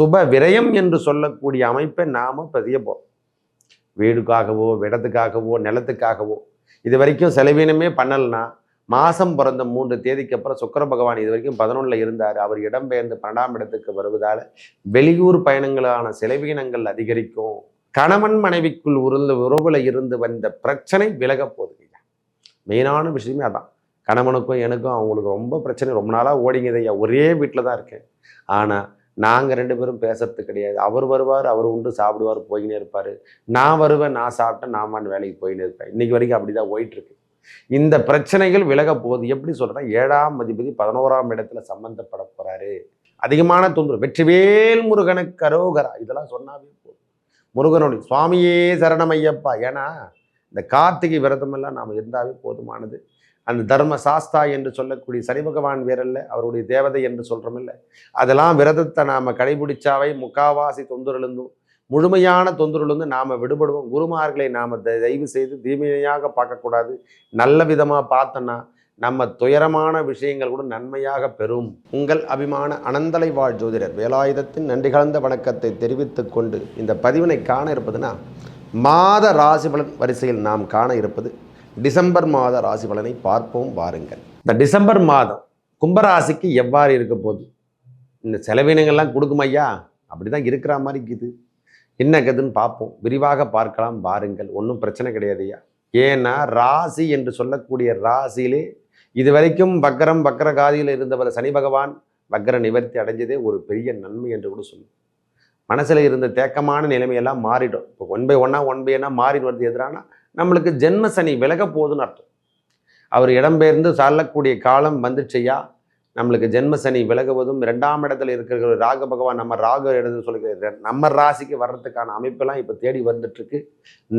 சுப விரயம் என்று சொல்லக்கூடிய அமைப்பை நாம் பதிய வீடுக்காகவோ விடத்துக்காகவோ நிலத்துக்காகவோ. இது வரைக்கும் செலவீனமே பண்ணலைன்னா மாதம் பிறந்த மூன்று தேதிக்கு அப்புறம் சுக்கர பகவான் இது வரைக்கும் பதினொன்றில் இருந்தார். அவர் இடம்பெயர்ந்து பன்னெண்டாம் இடத்துக்கு வருவதால் வெளியூர் பயணங்களான செலவீனங்கள் அதிகரிக்கும். கணவன் மனைவிக்குள் உருந்த உறவுல இருந்து வந்த பிரச்சனை விலக போகுது. மெயினான விஷயமே அதான். கணவனுக்கும் எனக்கும் அவங்களுக்கு ரொம்ப பிரச்சனை. ரொம்ப நாளாக ஓடிங்கதையா ஒரே வீட்டில் தான் இருக்கேன். ஆனால் நாங்கள் ரெண்டு பேரும் பேசுறது கிடையாது. அவர் வருவார் அவர் உண்டு சாப்பிடுவார் போயினே இருப்பார். நான் வருவேன் நான் சாப்பிட்டேன் நான் வேலைக்கு போயின்னு இருப்பேன். இன்றைக்கி வரைக்கும் அப்படி தான் போயிட்டுருக்கு. இந்த பிரச்சனைகள் விலக போகுது. எப்படி சொல்கிறேன்னா ஏழாம் அதிபதி பதினோராம் இடத்துல சம்மந்தப்பட போகிறாரு அதிகமான தொந்தரவு. வெற்றிவேல் முருகனுக்கு அரோகரா இதெல்லாம் சொன்னாவே போதும். முருகனுடைய சுவாமியே சரணமையப்பா ஏன்னா இந்த கார்த்திகை விரதம் எல்லாம் நாம் இருந்தாவே போதுமானது. அந்த தர்ம சாஸ்தா என்று சொல்லக்கூடிய சனி பகவான் வேறல்ல அவருடைய தேவதை என்று சொல்கிறோமில்ல அதெல்லாம் விரதத்தை நாம் கடைபிடிச்சாவை முக்காவாசி தொந்தரிலிருந்தும் முழுமையான தொந்தரிலிருந்து நாம் விடுபடுவோம். குருமார்களை நாம் தயவு செய்து தீமையாக பார்க்கக்கூடாது. நல்ல விதமாக பார்த்தோன்னா நம்ம துயரமான விஷயங்கள் கூட நன்மையாக பெறும். உங்கள் அபிமான அனந்தலை வாழ் ஜோதிடர் வேலாயுதத்தின் நன்றி கலந்த வணக்கத்தை தெரிவித்து கொண்டு இந்த பதிவினை காண இருப்பதுன்னா மாத ராசி பலன் வரிசையில் நாம் காண இருப்பது டிசம்பர் மாத ராசி பலனை பார்ப்போம் வாருங்கள். இந்த டிசம்பர் மாதம் கும்பராசிக்கு எவ்வாறு இருக்க போகுது? இந்த செலவினங்கள்லாம் கொடுக்கும் ஐயா. அப்படி தான் இருக்கிற மாதிரி இருக்குது. என்ன கதுன்னு பார்ப்போம். விரிவாக பார்க்கலாம் வாருங்கள். ஒன்றும் பிரச்சனை கிடையாது ஐயா. ஏன்னா ராசி என்று சொல்லக்கூடிய ராசியிலே இது வரைக்கும் வக்கரம் வக்கர காதியில் இருந்தவர் சனி பகவான் வக்கர நிவர்த்தி அடைஞ்சதே ஒரு பெரிய நன்மை என்று கூட சொல்லும் மனசில் இருந்த தேக்கமான நிலைமையெல்லாம் மாறிடும். இப்போ ஒன் பை ஒன்னா ஒன் பை ஒன்னா மாறி வருது எதிரானா நம்மளுக்கு ஜென்ம சனி விலக போகுதுன்னு அர்த்தம். அவர் இடம்பெயர்ந்து சாலக்கூடிய காலம் வந்துச்சையா நம்மளுக்கு ஜென்ம சனி விலகுவதும் ரெண்டாம் இடத்துல இருக்கிற ராக பகவான் நம்ம ராக இடத்துல சொல்லுகிற நம்ம ராசிக்கு வர்றதுக்கான அமைப்பெல்லாம் இப்போ தேடி வந்துட்டுருக்கு.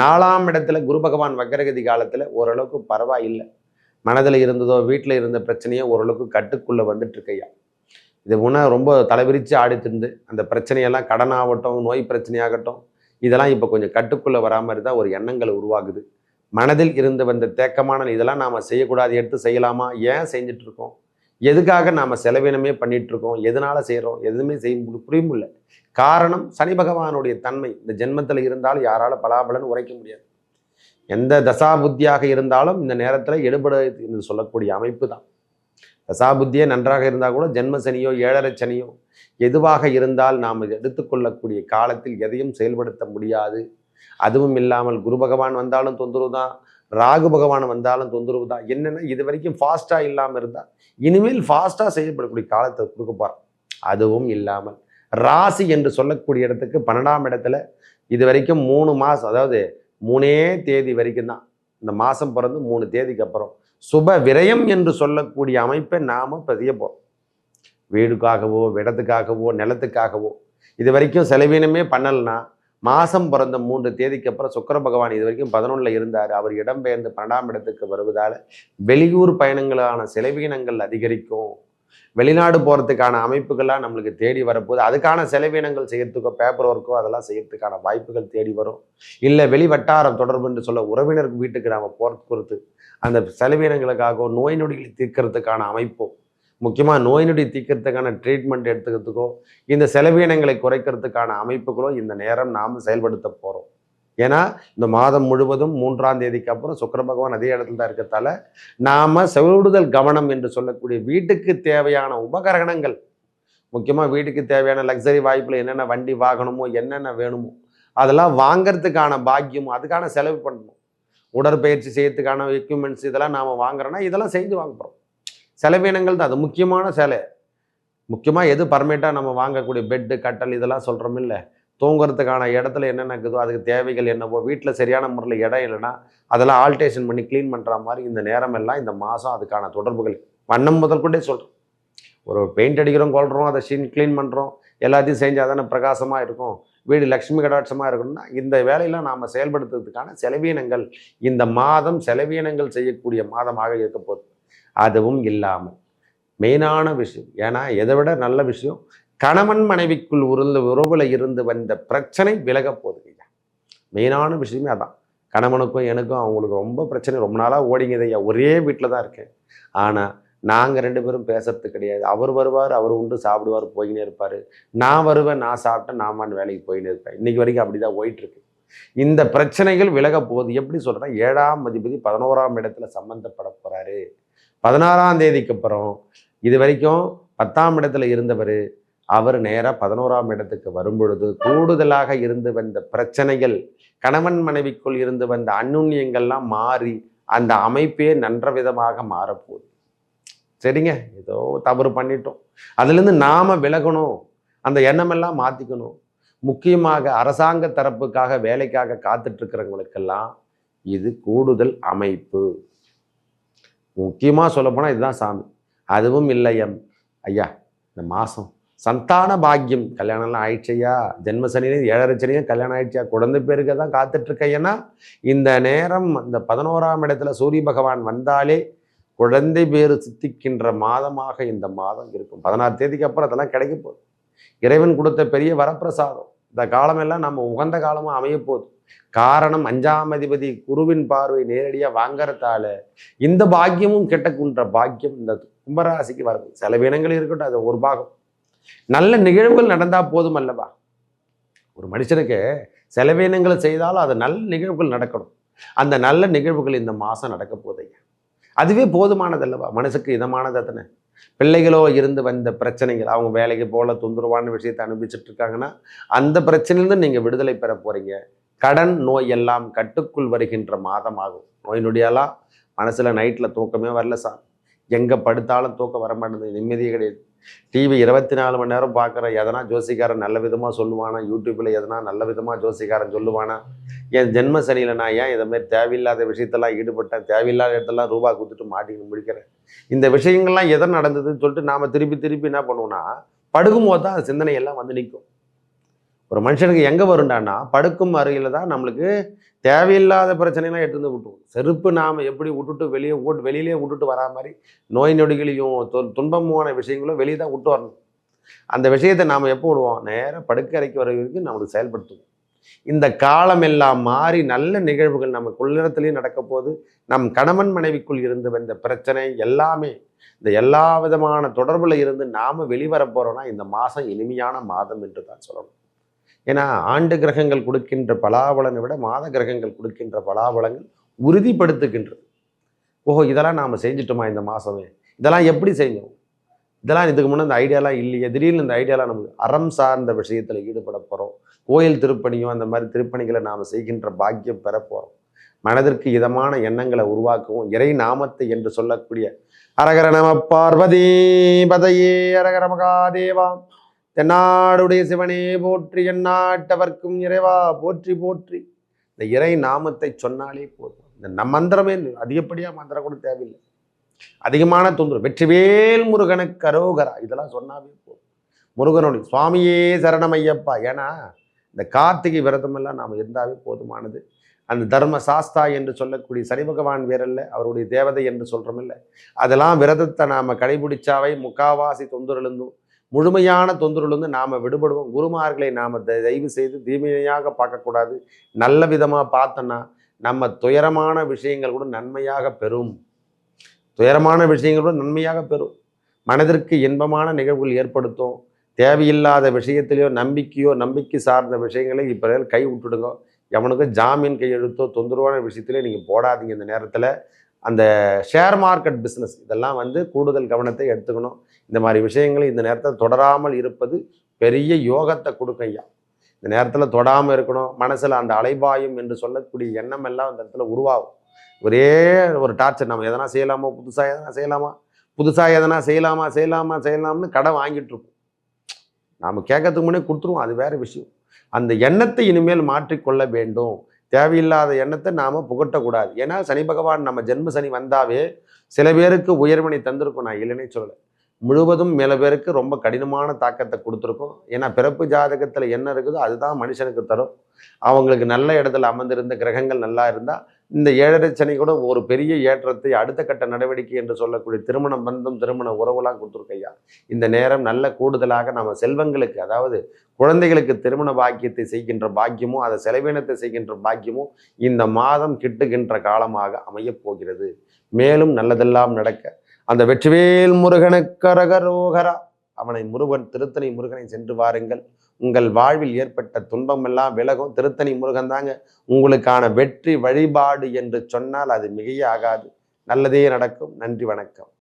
நாலாம் இடத்துல குரு பகவான் வக்கரகதி காலத்தில் ஓரளவுக்கு பரவாயில்லை. மனதில் இருந்ததோ வீட்டில் இருந்த பிரச்சனையோ ஓரளவுக்கு கட்டுக்குள்ளே வந்துட்டுருக்கையா இது முன்னே ரொம்ப தலைவிரித்து ஆடித்திருந்து அந்த பிரச்சனையெல்லாம் கடனாகட்டும் நோய் பிரச்சனையாகட்டும் இதெல்லாம் இப்போ கொஞ்சம் கட்டுக்குள்ளே மாதிரி தான் ஒரு எண்ணங்கள் உருவாகுது. மனதில் இருந்து வந்த தேக்கமான இதெல்லாம் நாம் செய்யக்கூடாது எடுத்து செய்யலாமா? ஏன் செஞ்சுட்டு இருக்கோம் எதுக்காக நாம் செலவினமே பண்ணிட்டு இருக்கோம் எதனால செய்கிறோம் எதுவுமே செய்ய புரியும் இல்லை காரணம் சனி பகவானுடைய தன்மை. இந்த ஜென்மத்தில் இருந்தாலும் யாரால பலாபலன் உரைக்க முடியாது. எந்த தசாபுத்தியாக இருந்தாலும் இந்த நேரத்தில் எடுபட என்று சொல்லக்கூடிய அமைப்பு தான். தசாபுத்தியே நன்றாக இருந்தால் கூட ஜென்ம சனியோ ஏழரை சனியோ எதுவாக இருந்தால் நாம் எடுத்துக்கொள்ளக்கூடிய காலத்தில் எதையும் செயல்படுத்த முடியாது. அதுவும் இல்லாமல் குரு பகவான் வந்தாலும் தொந்தரவு தான் ராகு பகவான் வந்தாலும் தொந்தரவு தான். என்னென்னா இது வரைக்கும் ஃபாஸ்ட்டாக இல்லாமல் இருந்தால் இனிமேல் ஃபாஸ்ட்டாக செய்யப்படக்கூடிய காலத்தை கொடுக்க போகிறோம் அதுவும் இல்லாமல் ராசி என்று சொல்லக்கூடிய இடத்துக்கு பன்னெண்டாம் இடத்துல இது வரைக்கும் மூணு மாதம் அதாவது மூணே தேதி வரைக்கும் தான். இந்த மாதம் பிறந்து மூணு தேதிக்கு அப்புறம் சுப விரயம் என்று சொல்லக்கூடிய அமைப்பை நாம் பதிய போகிறோம் வீடுக்காகவோ விடத்துக்காகவோ நிலத்துக்காகவோ. இது வரைக்கும் செலவீனமே பண்ணலைன்னா மாதம் பிறந்த மூன்று தேதிக்கு அப்புறம் சுக்கர பகவான் இது வரைக்கும் பதினொன்றில் இருந்தார். அவர் இடம்பெயர்ந்து பன்னெண்டாம் இடத்துக்கு வருவதால் வெளியூர் பயணங்களான செலவீனங்கள் அதிகரிக்கும். வெளிநாடு போகிறதுக்கான அமைப்புகள்லாம் நம்மளுக்கு தேடி வரப்போகுது. அதுக்கான செலவினங்கள் செய்யறதுக்கோ பேப்பர் ஒர்க்கோ அதெல்லாம் செய்யறதுக்கான வாய்ப்புகள் தேடி வரும். இல்லை வெளி வட்டாரம் தொடர்பு என்று சொல்ல உறவினர் வீட்டுக்கு நாம் போகிறது பொறுத்து அந்த செலவினங்களுக்காகவோ நோய் நொடிகளை தீர்க்கறதுக்கான அமைப்போ முக்கியமாக நோய் நொடி தீர்க்கறதுக்கான ட்ரீட்மெண்ட் எடுத்துக்கிறதுக்கோ இந்த செலவினங்களை குறைக்கிறதுக்கான அமைப்புகளோ இந்த நேரம் நாம் செயல்படுத்த போகிறோம் ஏன்னா இந்த மாதம் முழுவதும் மூன்றாம் தேதிக்கு அப்புறம் சுக்கிர பகவான் அதே இடத்துல தான் இருக்கிறதால நாம் செவிடுதல் கவனம் என்று சொல்லக்கூடிய வீட்டுக்கு தேவையான உபகரணங்கள் முக்கியமாக வீட்டுக்கு தேவையான லக்ஸரி வாய்ப்பில் என்னென்ன வண்டி வாங்கணுமோ என்னென்ன வேணுமோ அதெல்லாம் வாங்கிறதுக்கான பாக்கியம் அதுக்கான செலவு பண்ணணும். உடற்பயிற்சி செய்யறதுக்கான எக்யூப்மெண்ட்ஸ் இதெல்லாம் நாம் வாங்குறோன்னா இதெல்லாம் செஞ்சு வாங்குகிறோம் செலவினங்கள் தான் அது முக்கியமான சேலை. முக்கியமாக எது பர்மனெண்ட்டாக நம்ம வாங்கக்கூடிய பெட்டு கட்டல் இதெல்லாம் சொல்கிறோம் இல்லை? தூங்குறதுக்கான இடத்துல என்னென்ன இருக்குதோ அதுக்கு தேவைகள் என்னவோ வீட்டில் சரியான முறையில் இடம் இல்லைன்னா அதெல்லாம் ஆல்டேஷன் பண்ணி க்ளீன் பண்ணுற மாதிரி இந்த நேரம் எல்லாம் இந்த மாதம் அதுக்கான தொடர்புகள். வண்ணம் முதல் கொண்டே சொல்கிறோம் ஒரு பெயிண்ட் அடிக்கிறோம் கொள்கிறோம் அதை ஷீன் க்ளீன் பண்ணுறோம் எல்லாத்தையும் செஞ்சால் தானே பிரகாசமாக இருக்கும். வீடு லக்ஷ்மி கடாட்சமாக இருக்கணும்னா இந்த வேலையெல்லாம் நாம் செயல்படுத்துறதுக்கான செலவீனங்கள் இந்த மாதம் செலவீனங்கள் செய்யக்கூடிய மாதமாக இருக்க போகுது. அதுவும் இல்லாமல் மெயினான விஷயம் ஏன்னா எதை விட நல்ல விஷயம் கணவன் மனைவிக்குள் உருந்த உறவுல இருந்து வந்த பிரச்சனை விலக போகுது ஐயா. மெயினான விஷயமே அதான். கணவனுக்கும் எனக்கும் அவங்களுக்கு ரொம்ப பிரச்சனை. ரொம்ப நாளாக ஓடிங்கது ஐயா. ஒரே வீட்டில் தான் இருக்கேன். ஆனால் நாங்கள் ரெண்டு பேரும் பேசுறது கிடையாது. அவர் வருவார் அவர் உண்டு சாப்பிடுவார் போயின்னே இருப்பார். நான் வருவேன் நான் சாப்பிட்டேன் நாமான் வேலைக்கு போயின்னு இருப்பேன். இன்னைக்கு வரைக்கும் அப்படி தான் போயிட்டுருக்கு. இந்த பிரச்சனைகள் விலக போகுது. எப்படி சொல்கிறேன் ஏழாம் அதிபதி பதினோராம் இடத்துல சம்மந்தப்பட போகிறாரு பதினாறாம் தேதிக்கு அப்புறம் இது வரைக்கும் பத்தாம் இடத்துல இருந்தவர் அவர் நேராக பதினோராம் இடத்துக்கு வரும்பொழுது கூடுதலாக இருந்து வந்த பிரச்சனைகள் கணவன் மனைவிக்குள் இருந்து வந்த அந்நுண்ணியங்கள்லாம் மாறி அந்த அமைப்பே நன்ற விதமாக மாறப்போகுது. சரிங்க? ஏதோ தவறு பண்ணிட்டோம். அதுலேருந்து நாம் விலகணும். அந்த எண்ணமெல்லாம் மாற்றிக்கணும் முக்கியமாக அரசாங்க தரப்புக்காக வேலைக்காக காத்துட்ருக்கிறவங்களுக்கெல்லாம் இது கூடுதல் அமைப்பு. முக்கியமாக சொல்லப்போனால் இதுதான் சாமி. அதுவும் இல்லையம். ஐயா இந்த மாதம் சந்தான பாக்கியம். கல்யாணம்லாம் ஆயிடுச்சையா ஜென்ம சனியும் ஏழரை சனியும் கல்யாணம் ஆயிடுச்சா குழந்தை பேருக்கு தான் காத்துட்ருக்கையன்னா இந்த நேரம் அந்த பதினோராம் இடத்துல சூரிய பகவான் வந்தாலே குழந்தை பேர் சித்திக்கின்ற மாதமாக இந்த மாதம் இருக்கும். பதினாறு தேதிக்கு அப்புறம் அதெல்லாம் கிடைக்க போகுது. இறைவன் கொடுத்த பெரிய வரப்பிரசாதம். இந்த காலமெல்லாம் நம்ம உகந்த காலமாக அமைய போகுது. காரணம் அஞ்சாம் அதிபதி குருவின் பார்வை நேரடியாக வாங்கறதால இந்த பாக்கியமும் கெட்டக்குன்ற பாக்கியம் இந்த கும்பராசிக்கு வருது. சில வினங்கள் இருக்கட்டும் அது ஒரு பாகம். நல்ல நிகழ்வுகள் நடந்தா போதும் அல்லவா? ஒரு மனுஷனுக்கு செலவினங்களை செய்தாலும் அது நல்ல நிகழ்வுகள் நடக்கணும். அந்த நல்ல நிகழ்வுகள் இந்த மாதம் நடக்க போதையா அதுவே போதுமானது அல்லவா? மனசுக்கு இதமானது அத்தனை பிள்ளைகளோ இருந்து வந்த பிரச்சனைகள் அவங்க வேலைக்கு போல தொந்தரவான விஷயத்தை அனுபவிச்சுட்டு இருக்காங்கன்னா அந்த பிரச்சனையிலிருந்து நீங்கள் விடுதலை பெற போறீங்க. கடன் நோய் எல்லாம் கட்டுக்குள் வருகின்ற மாதம் ஆகும் நோய் நொடியெல்லாம் மனசில் நைட்டில் தூக்கமே வரல சார் எங்கே படுத்தாலும் தூக்கம் வர மாட்டேங்குது. நிம்மதியே கிடையாது. டிவி இருபத்தி நாலு மணி நேரம் பார்க்குற எதனா ஜோசிக்காரன் நல்ல விதமாக சொல்லுவானா? யூடியூப்பில் எதனா நல்ல விதமாக ஜோசிக்காரன் சொல்லுவானா? என் ஜென்ம சனியில் நான் ஏன் இதை தேவையில்லாத விஷயத்தெல்லாம் ஈடுபட்டேன்? தேவையில்லாத இடத்தெல்லாம் ரூபா கொடுத்துட்டு மாட்டின்னு முடிக்கிறேன். இந்த விஷயங்கள்லாம் எதை நடந்ததுன்னு சொல்லிட்டு நாம் திருப்பி திருப்பி என்ன பண்ணுவோம்னா படுக்கும்போது தான் அந்த சிந்தனை எல்லாம் வந்து நிற்கும். ஒரு மனுஷனுக்கு எங்கே வருண்டான்னா படுக்கும் அருகில் தான் நம்மளுக்கு தேவையில்லாத பிரச்சனைலாம் எடுத்து வந்து விட்டுரும். செருப்பு நாம் எப்படி விட்டுட்டு வெளியே ஓட்டு வெளியிலே விட்டுட்டு வரா மாதிரி நோய் நொடிகளையும் து துன்பமான விஷயங்களும் வெளியே தான் விட்டு வரணும். அந்த விஷயத்தை நாம் எப்போ விடுவோம்? நேராக படுக்கறைக்கு வர வரைக்கும் நம்மளுக்கு செயல்படுத்துவோம். இந்த காலம் எல்லாம் மாறி நல்ல நிகழ்வுகள் நம்ம குள்ளிடத்துலையும் நடக்க போது நம் கணவன் மனைவிக்குள் இருந்து வந்த பிரச்சனை எல்லாமே இந்த எல்லா விதமான தொடர்பில் இருந்து நாம வெளிவர போகிறோன்னா இந்த மாதம் இனிமையான மாதம் என்று தான் சொல்லணும். ஏன்னா ஆண்டு கிரகங்கள் கொடுக்கின்ற பலாபலனை விட மாத கிரகங்கள் கொடுக்கின்ற பலாபலங்கள் உறுதிப்படுத்துகின்றது. ஓஹோ இதெல்லாம் நாம் செஞ்சிட்டோமா இந்த மாதமே இதெல்லாம் எப்படி செஞ்சோம்? இதெல்லாம் இதுக்கு முன்னே இந்த ஐடியாலாம் இல்லையே. திடீர்னு இந்த ஐடியாலாம் நமக்கு அறம் சார்ந்த விஷயத்தில் ஈடுபட போகிறோம் கோயில் திருப்பணியும் அந்த மாதிரி திருப்பணிகளை நாம் செய்கின்ற பாக்கியம் பெற போகிறோம் மனதிற்கு இதமான எண்ணங்களை உருவாக்கவும் இறை நாமத்தை என்று சொல்லக்கூடிய அரகர நம பார்வதி பதையே அரகர மகாதேவா தென்னாடுடைய சிவனே போற்றி எந்நாட்டவர்க்கும் இறைவா போற்றி போற்றி. இந்த இறை நாமத்தை சொன்னாலே போதும். இந்த நம் மந்திரமே அதிகப்படியாக மந்திரம் கூட தேவையில்லை. அதிகமான தொந்தரவு. வெற்றிவேல் முருகனுக்கு அரோகரா. இதெல்லாம் சொன்னாவே போதும். முருகனுடைய சுவாமியே சரணமையப்பா. ஏன்னா இந்த கார்த்திகை விரதமெல்லாம் நாம் இருந்தாவே போதுமானது. அந்த தர்ம சாஸ்தா என்று சொல்லக்கூடிய சனி பகவான் வேறல்ல அவருடைய தேவதை என்று சொல்கிறோமில்ல அதெல்லாம் விரதத்தை நாம் கடைபிடிச்சாவே முக்காவாசி தொந்தரிலிருந்தும் முழுமையான தொந்தரவுலேருந்து நாம் விடுபடுவோம். குருமார்களை நாம் தயவு செய்து தீமையாக பார்க்கக்கூடாது. நல்ல விதமாக பார்த்தோன்னா நம்ம துயரமான விஷயங்கள் கூட நன்மையாக பெறும். துயரமான விஷயங்கள் கூட நன்மையாக பெறும். மனதிற்கு இன்பமான நிகழ்வுகள் ஏற்படுத்தும். தேவையில்லாத விஷயத்திலையோ நம்பிக்கையோ நம்பிக்கை சார்ந்த விஷயங்களை இப்போ கை விட்டுடுங்க. எவனுக்கு ஜாமீன் கையெழுத்தோ தொந்தரவான விஷயத்திலே நீங்கள் போடாதீங்க இந்த நேரத்தில். அந்த ஷேர் மார்க்கெட் பிஸ்னஸ் இதெல்லாம் வந்து கூடுதல் கவனத்தை எடுத்துக்கணும். இந்த மாதிரி விஷயங்களை இந்த நேரத்தில் தொடராமல் இருப்பது பெரிய யோகத்தை கொடுக்கும் ஐயா. இந்த நேரத்தில் தொடாமல் இருக்கணும் மனசில் அந்த அலைபாயும் என்று சொல்லக்கூடிய எண்ணம் எல்லாம் அந்த இடத்துல உருவாகும். ஒரே ஒரு டார்ச்சர் நம்ம எதனா செய்யலாமா புதுசாக எதனா செய்யலாமா புதுசாக எதனா செய்யலாமா செய்யலாமா செய்யலாம்னு கடை வாங்கிட்டு இருப்போம் நாம் கேட்கறதுக்கு முன்னே கொடுத்துருவோம் அது வேற விஷயம். அந்த எண்ணத்தை இனிமேல் மாற்றிக்கொள்ள வேண்டும். தேவையில்லாத எண்ணத்தை நாம் புகட்டக்கூடாது. ஏன்னா சனி பகவான் நம்ம ஜென்ம சனி வந்தாவே சில பேருக்கு உயர்வினை தந்திருக்கும். நான் இல்லைன்னே சொல்லலை. முழுவதும் மேல பேருக்கு ரொம்ப கடினமான தாக்கத்தை கொடுத்துருக்கும். ஏன்னா பிறப்பு ஜாதகத்தில் என்ன இருக்குதோ அதுதான் மனுஷனுக்கு தரும். அவங்களுக்கு நல்ல இடத்துல அமர்ந்திருந்த கிரகங்கள் நல்லா இருந்தால் இந்த ஏழரை சனி கூட ஒரு பெரிய ஏற்றத்தை அடுத்த கட்ட நடவடிக்கை என்று சொல்லக்கூடிய திருமணம் பந்தம் திருமண உறவுலாம் கொடுத்துருக்கையா? இந்த நேரம் நல்ல கூடுதலாக நம்ம செல்வங்களுக்கு அதாவது குழந்தைகளுக்கு திருமண பாக்கியத்தை செய்கின்ற பாக்கியமும் அதை செலவினத்தை செய்கின்ற பாக்கியமும் இந்த மாதம் கிட்டுகின்ற காலமாக அமையப் போகிறது. மேலும் நல்லதெல்லாம் நடக்க. அந்த வெற்றிவேல் முருகனுக்கரகரோகரா அவனை முருகன் திருத்தணி முருகனை சென்று வாருங்கள். உங்கள் வாழ்வில் ஏற்பட்ட துன்பமெல்லாம் விலகும். திருத்தணி முருகன் தாங்க. உங்களுக்கான வெற்றி வழிபாடு என்று சொன்னால் அது மிகையாகாது. நல்லதே நடக்கும். நன்றி வணக்கம்.